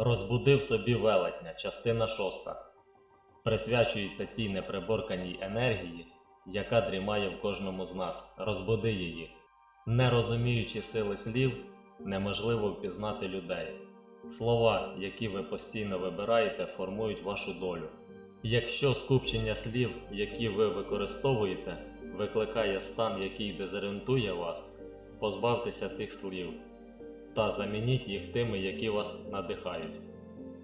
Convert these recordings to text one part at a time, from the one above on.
Розбудив собі велетня, частина шоста. Присвячується тій неприборканій енергії, яка дрімає в кожному з нас. Розбуди її. Не розуміючи сили слів, неможливо впізнати людей. Слова, які ви постійно вибираєте, формують вашу долю. Якщо скупчення слів, які ви використовуєте, викликає стан, який дезорієнтує вас, позбавтеся цих слів та замініть їх тими, які вас надихають.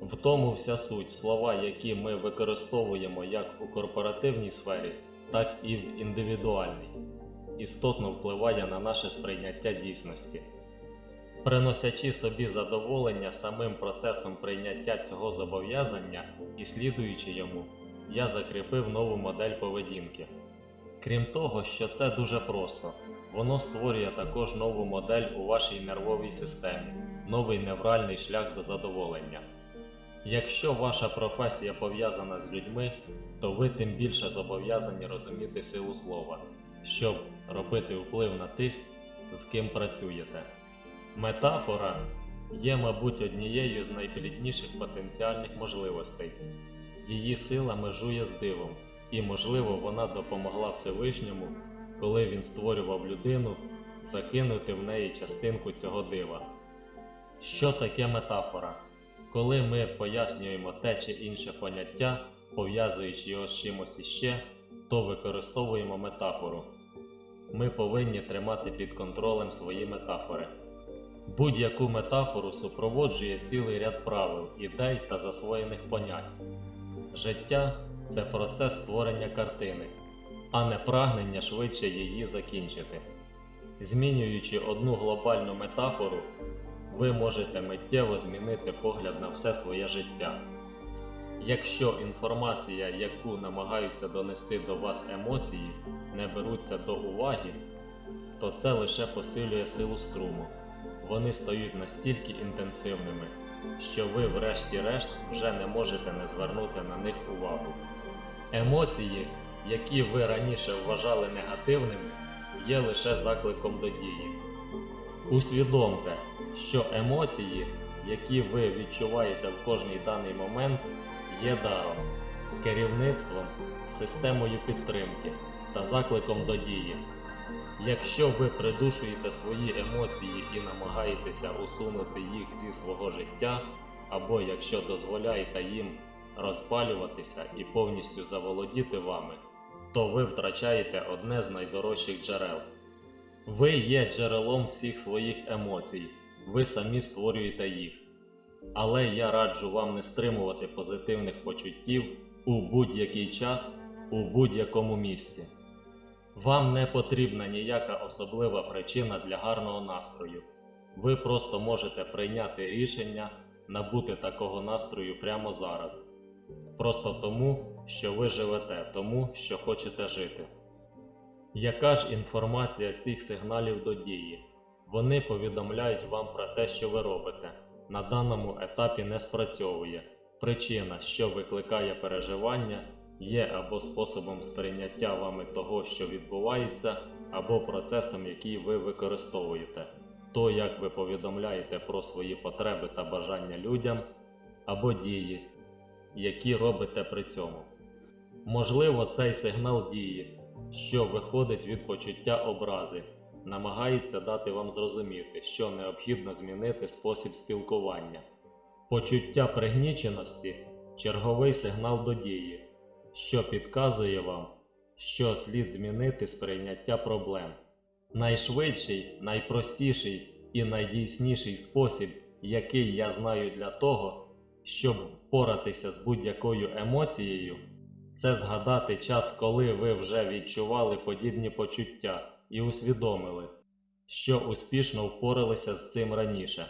В тому вся суть слова, які ми використовуємо як у корпоративній сфері, так і в індивідуальній, істотно впливає на наше сприйняття дійсності. Приносячи собі задоволення самим процесом прийняття цього зобов'язання і слідуючи йому, я закріпив нову модель поведінки. Крім того, що це дуже просто, воно створює також нову модель у вашій нервовій системі, новий невральний шлях до задоволення. Якщо ваша професія пов'язана з людьми, то ви тим більше зобов'язані розуміти силу слова, щоб робити вплив на тих, з ким працюєте. Метафора є, мабуть, однією з найплідніших потенціальних можливостей. Її сила межує з дивом, і, можливо, вона допомогла Всевишньому, коли він створював людину, закинути в неї частинку цього дива. Що таке метафора? Коли ми пояснюємо те чи інше поняття, пов'язуючи його з чимось іще, то використовуємо метафору. Ми повинні тримати під контролем свої метафори. Будь-яку метафору супроводжує цілий ряд правил, ідей та засвоєних понять. Життя це процес створення картини, а не прагнення швидше її закінчити. Змінюючи одну глобальну метафору, ви можете миттєво змінити погляд на все своє життя. Якщо інформація, яку намагаються донести до вас емоції, не беруться до уваги, то це лише посилює силу струму. Вони стають настільки інтенсивними, що ви, врешті-решт, вже не можете не звернути на них увагу. Емоції, які ви раніше вважали негативними, є лише закликом до дії. Усвідомте, що емоції, які ви відчуваєте в кожний даний момент, є даром, керівництвом, системою підтримки та закликом до дії. Якщо ви придушуєте свої емоції і намагаєтеся усунути їх зі свого життя, або якщо дозволяєте їм розпалюватися і повністю заволодіти вами, то ви втрачаєте одне з найдорожчих джерел. Ви є джерелом всіх своїх емоцій, ви самі створюєте їх. Але я раджу вам не стримувати позитивних почуттів у будь-який час, у будь-якому місці. Вам не потрібна ніяка особлива причина для гарного настрою. Ви просто можете прийняти рішення набути такого настрою прямо зараз. Просто тому, що ви живете, тому що хочете жити. Яка ж інформація цих сигналів до дії? Вони повідомляють вам про те, що ви робите. На даному етапі не спрацьовує. Причина, що викликає переживання, є або способом сприйняття вами того, що відбувається, або процесом, який ви використовуєте. То, як ви повідомляєте про свої потреби та бажання людям, або дії, які робите при цьому. Можливо, цей сигнал дії, що виходить від почуття образи, намагається дати вам зрозуміти, що необхідно змінити спосіб спілкування. Почуття пригніченості черговий сигнал до дії, що підказує вам, що слід змінити сприйняття проблем. Найшвидший, найпростіший і найдійсніший спосіб, який я знаю для того, щоб впоратися з будь-якою емоцією, це згадати час, коли ви вже відчували подібні почуття і усвідомили, що успішно впоралися з цим раніше.